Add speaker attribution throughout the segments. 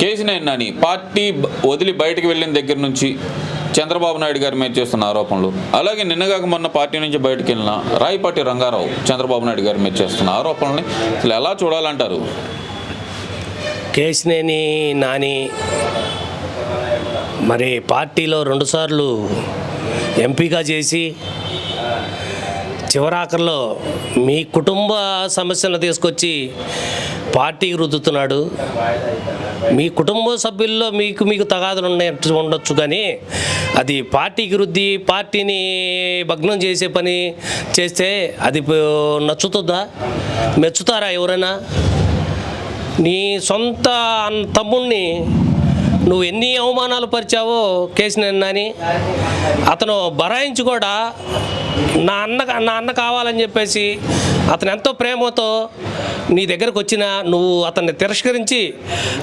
Speaker 1: Kesineni Nani party వదిలి బయటకు వెళ్ళిన దగ్గర నుంచి చంద్రబాబు నాయుడు గారి మీద చేస్తున్న ఆరోపణలు అలాగే నిన్నగాక మొన్న పార్టీ నుంచి బయటకు వెళ్ళిన రాయపాటి రంగారావు చంద్రబాబు నాయుడు గారి మీద చేస్తున్న ఆరోపణల్ని అసలు ఎలా చూడాలంటారు?
Speaker 2: కేసినేని నాని మరి పార్టీలో రెండుసార్లు ఎంపీగా చేసి చివరాఖర్లో మీ కుటుంబ సమస్యలను తీసుకొచ్చి పార్టీకి రుద్దుతున్నాడు. మీ కుటుంబ సభ్యుల్లో మీకు మీకు తగాదులు ఉండే ఉండొచ్చు కానీ అది పార్టీకి రుద్ది పార్టీని భగ్నం చేసే పని చేస్తే అది నచ్చుతుందా? మెచ్చుతారా ఎవరైనా? నీ సొంత తమ్ముణ్ణి నువ్వు ఎన్ని అవమానాలు పరిచావో కేసినేని నాని అతను బరాయించి కూడా నా అన్న నా అన్న కావాలని చెప్పేసి అతను ఎంతో ప్రేమతో నీ దగ్గరకు వచ్చిన నువ్వు అతన్ని తిరస్కరించి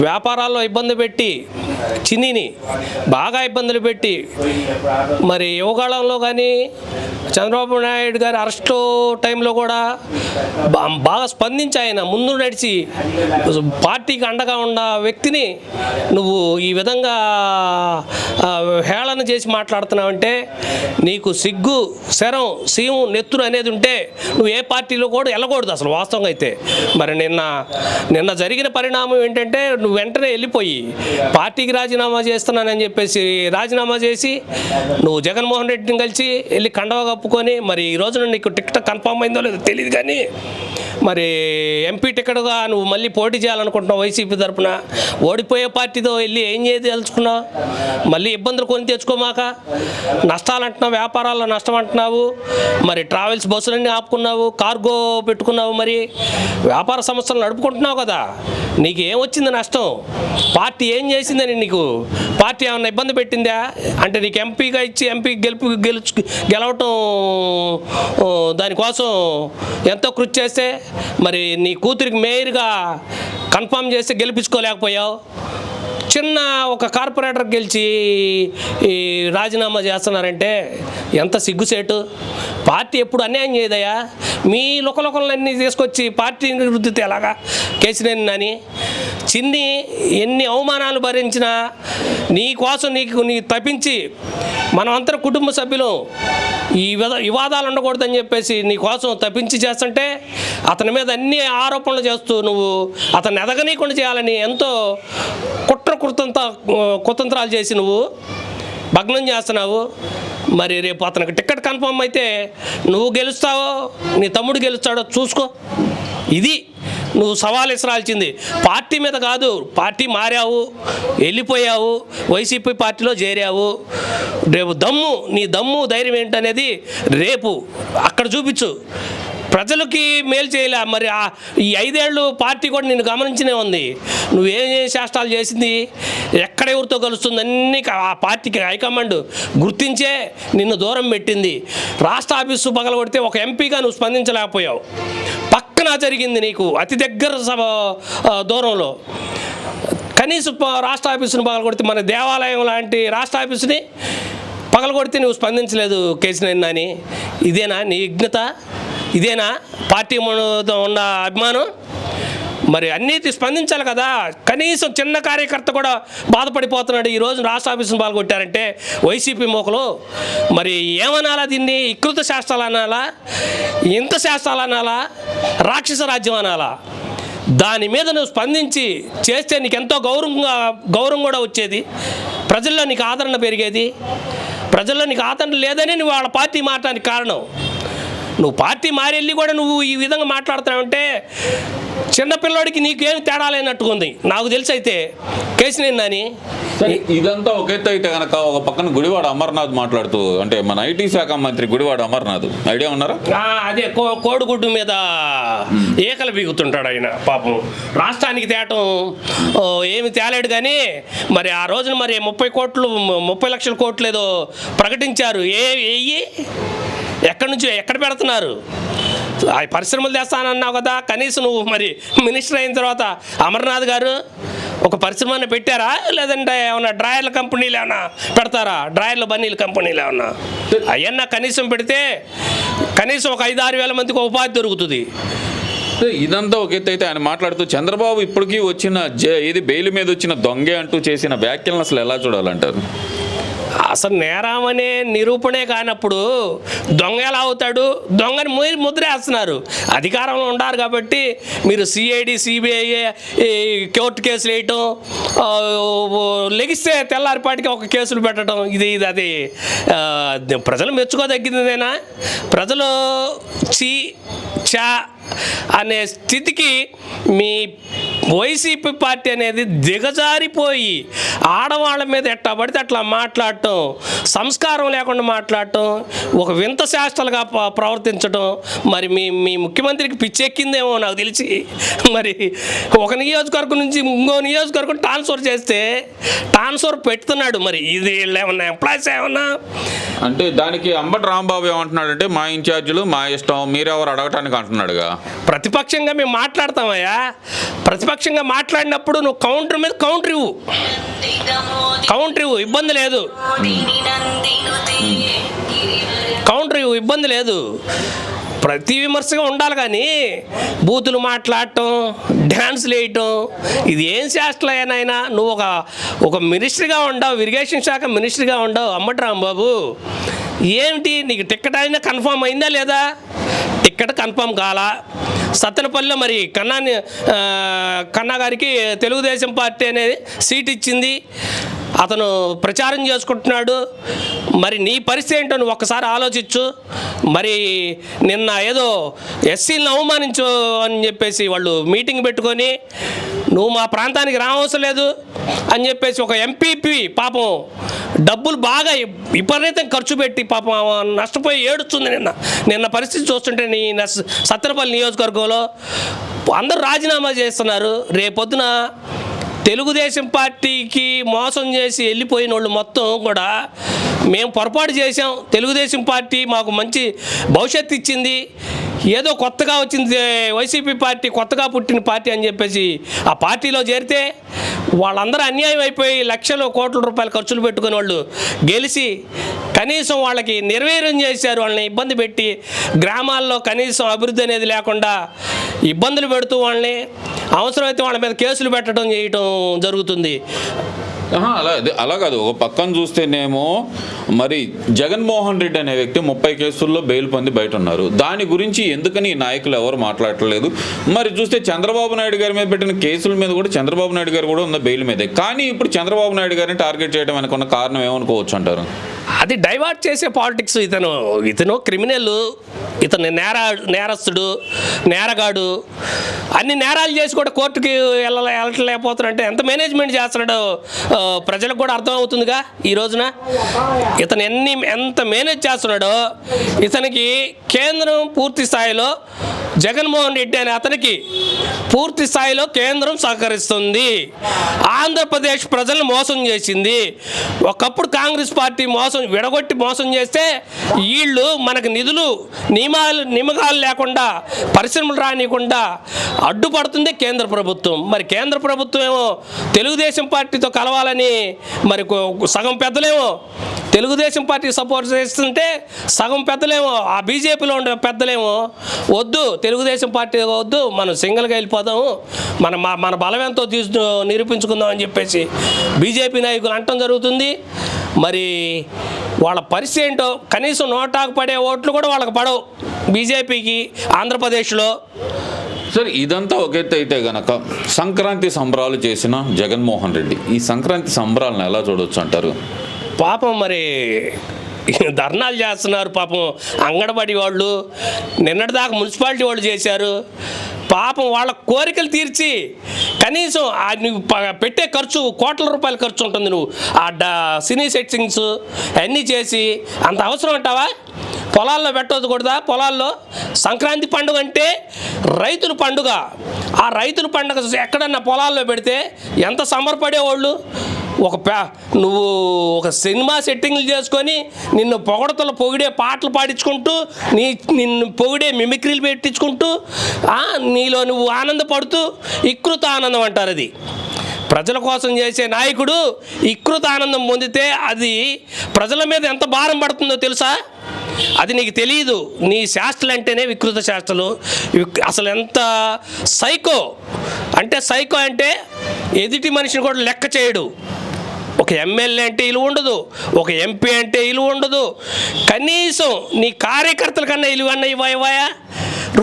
Speaker 2: వ్యాపారాల్లో ఇబ్బంది పెట్టి చిన్నిని బాగా ఇబ్బందులు పెట్టి మరి యువకాలంలో కానీ చంద్రబాబు నాయుడు గారి అరెస్టు టైంలో కూడా బాగా స్పందించి ఆయన ముందు నడిచి పార్టీకి అండగా ఉన్న వ్యక్తిని నువ్వు ఈ ఈ విధంగా హేళన చేసి మాట్లాడుతున్నావంటే నీకు సిగ్గు శరం సీము నెత్తురు అనేది ఉంటే నువ్వు ఏ పార్టీలో కూడా వెళ్ళకూడదు అసలు వాస్తవంగా అయితే. మరి నిన్న నిన్న జరిగిన పరిణామం ఏంటంటే నువ్వు వెంటనే వెళ్ళిపోయి పార్టీకి రాజీనామా చేస్తున్నానని చెప్పేసి రాజీనామా చేసి నువ్వు జగన్మోహన్ రెడ్డిని కలిసి వెళ్ళి కండవ కప్పుకొని మరి ఈ రోజున నీకు టికెట్ కన్ఫామ్ అయిందో లేదో తెలియదు కానీ మరి ఎంపీ టికెట్గా నువ్వు మళ్ళీ పోటీ చేయాలనుకుంటున్నావు వైసీపీ తరఫున ఓడిపోయే పార్టీతో వెళ్ళి ఏం చేయదలుచుకున్నావు? మళ్ళీ ఇబ్బందులు కొని తెచ్చుకోమాక? నష్టాలు అంటున్నావు వ్యాపారాల్లో నష్టం అంటున్నావు మరి ట్రావెల్స్ బస్సులన్నీ ఆపుకున్నావు కార్గో పెట్టుకున్నావు మరి వ్యాపార సంస్థలు నడుపుకుంటున్నావు కదా? నీకు ఏం వచ్చింది నష్టం? పార్టీ ఏం చేసిందని నీకు? పార్టీ ఏమన్నా ఇబ్బంది పెట్టిందా? అంటే నీకు ఎంపీగా ఇచ్చి ఎంపీ గెలుపు గెలుచు గెలవటం దానికోసం ఎంతో కృషి చేస్తే మరి నీ కూతురికి మేయర్గా కన్ఫామ్ చేస్తే గెలిపించుకోలేకపోయావు? చిన్న ఒక కార్పొరేటర్ గెలిచి ఈ రాజీనామా చేస్తున్నారంటే ఎంత సిగ్గుసేటు? పార్టీ ఎప్పుడు అన్యాయం చేయదయ్యా? మీ లుకలుకలన్నీ తీసుకొచ్చి పార్టీని రుద్దితే ఎలాగా? కేసినేని అని చిన్ని ఎన్ని అవమానాలు భరించినా నీ కోసం నీకు నీ తప్పించి మనమంతా కుటుంబ సభ్యులు. ఈ విధ వివాదాలు ఉండకూడదని చెప్పేసి నీ కోసం తప్పించి చేస్తుంటే అతని మీద అన్ని ఆరోపణలు చేస్తూ నువ్వు అతన్ని ఎదగనీయకుండా చేయాలని ఎంతో కుట్ర కుతంత కుతంత్రాలు చేసి నువ్వు భగ్నం చేస్తున్నావు. మరి రేపు అతనికి టికెట్ కన్ఫర్మ్ అయితే నువ్వు గెలుస్తావో నీ తమ్ముడు గెలుస్తాడో చూసుకో. ఇది నువ్వు సవాల్ ఇసరాల్సింది పార్టీ మీద కాదు పార్టీ మారావు వెళ్ళిపోయావు వైసీపీ పార్టీలో చేరావు. రేపు దమ్ము నీ దమ్ము ధైర్యం ఏంటనేది రేపు అక్కడ చూపించు. ప్రజలకి మేలు చేయలే. మరి ఆ ఈ ఐదేళ్ళు పార్టీ కూడా నిన్ను గమనించనే ఉంది. నువ్వేం శాస్త్రాలు చేసింది? ఎక్కడ ఎవరితో కలుస్తుంది? అన్ని ఆ పార్టీకి హైకమాండ్ గుర్తించే నిన్ను దూరం పెట్టింది. రాష్ట్ర ఆఫీసు పగలగొడితే ఒక ఎంపీగా నువ్వు స్పందించలేకపోయావు. పక్కన జరిగింది నీకు అతి దగ్గర సభ దూరంలో. కనీసం రాష్ట్ర ఆఫీసును పగలగొడితే మన దేవాలయం లాంటి రాష్ట్ర ఆఫీసుని పగలగొడితే నువ్వు స్పందించలేదు కేసినేని నాని. ఇదేనా నీ విఘ్నత? ఇదేనా? పార్టీ మనతో ఉన్న అభిమానం? మరి అన్నిటి స్పందించాలి కదా. కనీసం చిన్న కార్యకర్త కూడా బాధపడిపోతున్నాడు. ఈరోజు రాష్ట్ర ఆఫీసును పాల్గొట్టారంటే వైసీపీ మోకలు. మరి ఏమనాలా దీన్ని? వికృత శాస్త్రాలు అనాలా? ఇంత శాస్త్రాలు అనాలా? రాక్షస రాజ్యం అనాలా? దాని మీద నువ్వు స్పందించి చేస్తే నీకు ఎంతో గౌరవంగా గౌరవం కూడా వచ్చేది. ప్రజల్లో నీకు ఆదరణ పెరిగేది. ప్రజల్లో నీకు ఆదరణ లేదని నువ్వు వాళ్ళ పార్టీ మారడానికి కారణం. నువ్వు పార్టీ మారెళ్ళి కూడా నువ్వు ఈ విధంగా మాట్లాడుతున్నావంటే చిన్నపిల్లోడికి నీకేం తేడా లేనట్టుగా ఉంది నాకు తెలిసి అయితే కేసినేని నాని
Speaker 1: సరే, ఇదంతా ఒక ఎత్తు అయితే కనుక ఒక పక్కన గుడివాడ అమర్నాథ్ మాట్లాడుతూ అంటే మన ఐటీ శాఖ మంత్రి గుడివాడ అమర్నాథ్. ఐడియా ఉన్నారా?
Speaker 2: అదే కో కోడిగుడ్డు మీద ఏకలు బిగుతుంటాడు ఆయన పాపం. రాష్ట్రానికి తేటం ఏమి తేలేడు కానీ మరి ఆ రోజున మరి ముప్పై కోట్లు ముప్పై లక్షల కోట్లు ఏదో ప్రకటించారు. ఏ? ఎక్కడి నుంచి ఎక్కడ పెడుతున్నారు? ఆ పరిశ్రమలు తెస్తానన్నావు కదా కనీసం నువ్వు మరి మినిస్టర్ అయిన తర్వాత అమర్నాథ్ గారు ఒక పరిశ్రమని పెట్టారా? లేదంటే ఏమన్నా డ్రాయర్ల కంపెనీలు ఏమన్నా పెడతారా? డ్రాయర్ల బన్నీల కంపెనీలు ఏమన్నా? అవన్నా కనీసం పెడితే కనీసం ఒక ఐదు ఆరు వేల మందికి ఉపాధి దొరుకుతుంది.
Speaker 1: ఇదంతా ఒక ఎత్తు అయితే ఆయన మాట్లాడుతూ చంద్రబాబు ఇప్పటికీ వచ్చిన ఏది ఇది బెయిల్ మీద వచ్చిన దొంగే అంటూ చేసిన వ్యాఖ్యలను అసలు ఎలా చూడాలంటారు?
Speaker 2: అసలు నేరం అనే నిరూపణే కానప్పుడు దొంగ ఎలా అవుతాడు? దొంగని ముద్రేస్తున్నారు. అధికారంలో ఉండారు కాబట్టి మీరు సిఐడి సిబిఐ కోర్టు కేసులు వేయటం లెగిస్తే తెల్లారిపాటికి ఒక కేసులు పెట్టడం ఇది ఇది అది ప్రజలు మెచ్చుకోదగ్గిందేనా ప్రజలు చీ చా అనే స్థితికి మీ వైసీపీ పార్టీ అనేది దిగజారిపోయి ఆడవాళ్ళ మీద ఎట్టా పడితే అట్లా మాట్లాడటం సంస్కారం లేకుండా మాట్లాడటం ఒక వింత శాస్త్రాలుగా ప్రవర్తించడం మరి మీ మీ ముఖ్యమంత్రికి పిచ్చెక్కిందేమో నాకు తెలిసి. మరి ఒక నియోజకవర్గం నుంచి ఇంకో నియోజకవర్గం ట్రాన్స్ఫర్ చేస్తే ట్రాన్స్ఫర్ పెడుతున్నాడు. మరి ఇది ఏమన్నా ఎంప్లాయీస్ ఏమన్నా?
Speaker 1: అంటే దానికి అంబటి రాంబాబు ఏమంటున్నాడంటే మా ఇన్ఛార్జీలు మా ఇష్టం మీరెవరు అడగటానికి అంటున్నాడుగా.
Speaker 2: ప్రతిపక్షంగా మేము మాట్లాడతామయ్యా. ప్రతిపక్షంగా మాట్లాడినప్పుడు నువ్వు కౌంటర్ మీద కౌంటర్ ఇవ్వు. కౌంటర్ ఇవ్వు ఇబ్బంది లేదు. కౌంటర్ ఇవ్వు ఇబ్బంది లేదు. ప్రతి విమర్శగా ఉండాలి కానీ బూతులు మాట్లాడటం డ్యాన్స్లు వేయటం ఇది ఏం శాస్త్రమైనా నువ్వు ఒక ఒక మినిస్టర్గా ఉండవు ఇరిగేషన్ శాఖ మినిస్టర్గా ఉండవు అమ్మటి రాంబాబు. ఏమిటి నీకు టికెట్ అయినా కన్ఫర్మ్ అయిందా లేదా? టికెట్ కన్ఫర్మ్ కాలా? సత్తెనపల్లిలో మరి కన్నా కన్నాగారికి కన్నా గారికి తెలుగుదేశం పార్టీ అనేది సీట్ ఇచ్చింది. అతను ప్రచారం చేసుకుంటున్నాడు. మరి నీ పరిస్థితి ఏంటో నువ్వు ఒక్కసారి ఆలోచించు. మరి నిన్న ఏదో ఎస్సీలను అవమానించు అని చెప్పేసి వాళ్ళు మీటింగ్ పెట్టుకొని నువ్వు మా ప్రాంతానికి రావసరం లేదు అని చెప్పేసి ఒక ఎంపీపీ పాపం డబ్బులు బాగా విపరీతం ఖర్చు పెట్టి పాపం నష్టపోయి ఏడుస్తుంది నిన్న. నిన్న పరిస్థితి చూస్తుంటే నీ నస్- సత్తెనపల్లి నియోజకవర్గంలో అందరూ రాజీనామా చేస్తున్నారు. రేపొద్దున తెలుగుదేశం పార్టీకి మోసం చేసి వెళ్ళిపోయిన వాళ్ళు మొత్తం కూడా మేము పొరపాటు చేసాం తెలుగుదేశం పార్టీ మాకు మంచి భవిష్యత్తు ఇచ్చింది. ఏదో కొత్తగా వచ్చింది వైసీపీ పార్టీ కొత్తగా పుట్టిన పార్టీ అని చెప్పేసి ఆ పార్టీలో చేరితే వాళ్ళందరూ అన్యాయం అయిపోయి లక్షలు కోట్ల రూపాయలు ఖర్చులు పెట్టుకుని వాళ్ళు గెలిచి కనీసం వాళ్ళకి నిర్వీర్యం చేశారు. వాళ్ళని ఇబ్బంది పెట్టి గ్రామాల్లో కనీసం అభివృద్ధి అనేది లేకుండా ఇబ్బందులు పెడుతూ వాళ్ళని అవసరమైతే వాళ్ళ మీద కేసులు పెట్టడం చేయటం జరుగుతుంది.
Speaker 1: అలా అలా కాదు. ఒక పక్కన చూస్తేనేమో మరి జగన్మోహన్ రెడ్డి అనే వ్యక్తి ముప్పై కేసుల్లో బెయిల్ పొంది బయట ఉన్నారు. దాని గురించి ఎందుకని ఈ నాయకులు ఎవరు మాట్లాడట్లేదు? మరి చూస్తే చంద్రబాబు నాయుడు గారి మీద పెట్టిన కేసుల మీద కూడా చంద్రబాబు నాయుడు గారు కూడా ఉన్న బెయిల్ మీదే. కానీ ఇప్పుడు చంద్రబాబు నాయుడు గారిని టార్గెట్ చేయడం వెనుకున్న కారణం ఏమనుకోవచ్చు అంటారు?
Speaker 2: అది డైవర్ట్ చేసే పాలిటిక్స్ ఇతను. ఇతను క్రిమినల్ ఇతను నేర నేరస్తుడు నేరగాడు. అన్ని నేరాలు చేసి కూడా కోర్టుకి వెళ్ళ వెళ్ళలేకపోతున్నాడంటే ఎంత మేనేజ్మెంట్ చేస్తున్నాడో ప్రజలకు కూడా అర్థమవుతుందిగా ఈ రోజున. ఇతను ఎన్ని ఎంత మేనేజ్ చేస్తున్నాడో ఇతనికి కేంద్రం పూర్తి స్థాయిలో జగన్మోహన్ రెడ్డి అనే అతనికి పూర్తి స్థాయిలో కేంద్రం సహకరిస్తుంది. ఆంధ్రప్రదేశ్ ప్రజలను మోసం చేసింది. ఒకప్పుడు కాంగ్రెస్ పార్టీ మోసం విడగొట్టి మోసం చేస్తే వీళ్ళు మనకు నిధులు నియమాలు నియమకాలు లేకుండా పరిశ్రమలు రానియకుండా అడ్డుపడుతుంది కేంద్ర ప్రభుత్వం. మరి కేంద్ర ప్రభుత్వం ఏమో తెలుగుదేశం పార్టీతో కలవాలని మరి సగం పెద్దలేమో తెలుగుదేశం పార్టీ సపోర్ట్ చేస్తుంటే సగం పెద్దలేమో ఆ బీజేపీలో ఉండే పెద్దలేమో వద్దు తెలుగుదేశం పార్టీ వద్దు మనం సింగిల్గా వెళ్ళిపోదాము మన మన బలం ఎంతో తీసు నిరూపించుకుందాం అని చెప్పేసి బీజేపీ నాయకులు అంటం జరుగుతుంది. మరి వాళ్ళ పరిస్థితి ఏంటో కనీసం నోటాకు పడే ఓట్లు కూడా వాళ్ళకి పడవు. బీజేపీకి ఆంధ్రప్రదేశ్లో.
Speaker 1: సరే ఇదంతా ఒక ఎత్తు అయితే గనక సంక్రాంతి సంబరాలు చేసిన జగన్మోహన్ రెడ్డి. ఈ సంక్రాంతి సంబరాలను ఎలా చూడొచ్చు అంటారు?
Speaker 2: పాపం మరి ధర్నాలు చేస్తున్నారు పాపం అంగడబడి వాళ్ళు. నిన్నటిదాకా మున్సిపాలిటీ వాళ్ళు చేశారు. పాపం వాళ్ళ కోరికలు తీర్చి కనీసం నువ్వు పెట్టే ఖర్చు కోట్ల రూపాయల ఖర్చు ఉంటుంది నువ్వు. ఆ డా సినీ సెట్టింగ్స్ అన్నీ చేసి అంత అవసరం అంటావా? పొలాల్లో పెట్టకూడదా పొలాల్లో సంక్రాంతి పండుగ అంటే రైతుల పండుగ. ఆ రైతుల పండుగ ఎక్కడన్నా పొలాల్లో పెడితే ఎంత సంబరపడేవాళ్ళు? ఒక నువ్వు ఒక సినిమా సెట్టింగ్లు చేసుకొని నిన్ను పొగడతలు పొగిడే పాటలు పాడించుకుంటూ నీ నిన్ను పొగిడే మిమిక్రీలు పెట్టించుకుంటూ నీలో నువ్వు ఆనందపడుతూ ఇకృత ఆనందం అంటారు అది. ప్రజల కోసం చేసే నాయకుడు ఇకృత ఆనందం పొందితే అది ప్రజల మీద ఎంత భారం పడుతుందో తెలుసా? అది నీకు తెలియదు. నీ శాస్త్రలు అంటేనే వికృత శాస్త్రలు. విక్- అసలు ఎంత సైకో అంటే సైకో అంటే ఎదుటి మనిషిని కూడా లెక్క చేయడు. ఒక ఎమ్మెల్యే అంటే ఇలువ ఉండదు ఒక ఎంపీ అంటే ఇలువ ఉండదు. కనీసం నీ కార్యకర్తల కన్నా ఇలువన్న ఇవ్వయా?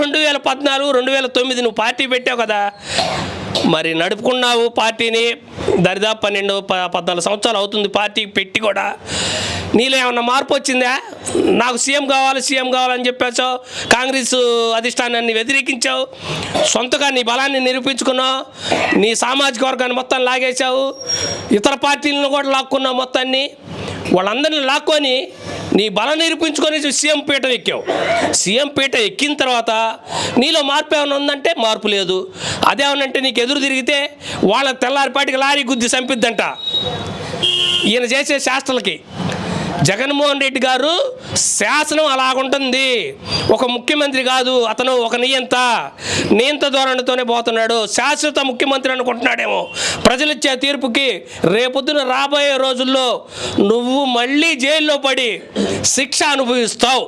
Speaker 2: రెండు వేల పద్నాలుగు రెండు వేల తొమ్మిది నువ్వు పార్టీ పెట్టావు కదా. మరి నడుపుకున్నావు పార్టీని దరిదాపు పన్నెండు ప- పద్నాలుగు సంవత్సరాలు అవుతుంది పార్టీ పెట్టి కూడా. నీలో ఏమన్నా మార్పు వచ్చిందా? నాకు సీఎం కావాలి సీఎం కావాలని చెప్పేసావు. కాంగ్రెస్ అధిష్టానాన్ని వ్యతిరేకించావు. సొంతగా నీ బలాన్ని నిరూపించుకున్నావు. నీ సామాజిక వర్గాన్ని మొత్తం లాగేశావు. ఇతర పార్టీలను కూడా లాక్కున్నావు మొత్తాన్ని. వాళ్ళందరిని లాక్కొని నీ బలం నిరూపించుకొని సీఎం పీట ఎక్కావు. సీఎం పీట ఎక్కిన తర్వాత నీలో మార్పు ఏమైనా ఉందంటే మార్పు లేదు. అదేమనంటే నీకు ఎదురు తిరిగితే వాళ్ళ తెల్లారిపాటికి లారీ గుద్ది చంపిద్దంట. ఈయన చేసే శాస్త్రలకి. జగన్మోహన్ రెడ్డి గారు శాసనం అలాగుంటుంది. ఒక ముఖ్యమంత్రి కాదు అతను ఒక నియంత నియంత ధోరణితోనే పోతున్నాడు. శాశ్వత ముఖ్యమంత్రి అనుకుంటున్నాడేమో. ప్రజలిచ్చే తీర్పుకి రేపొద్దున రాబోయే రోజుల్లో నువ్వు మళ్ళీ జైల్లో పడి శిక్ష అనుభవిస్తావు.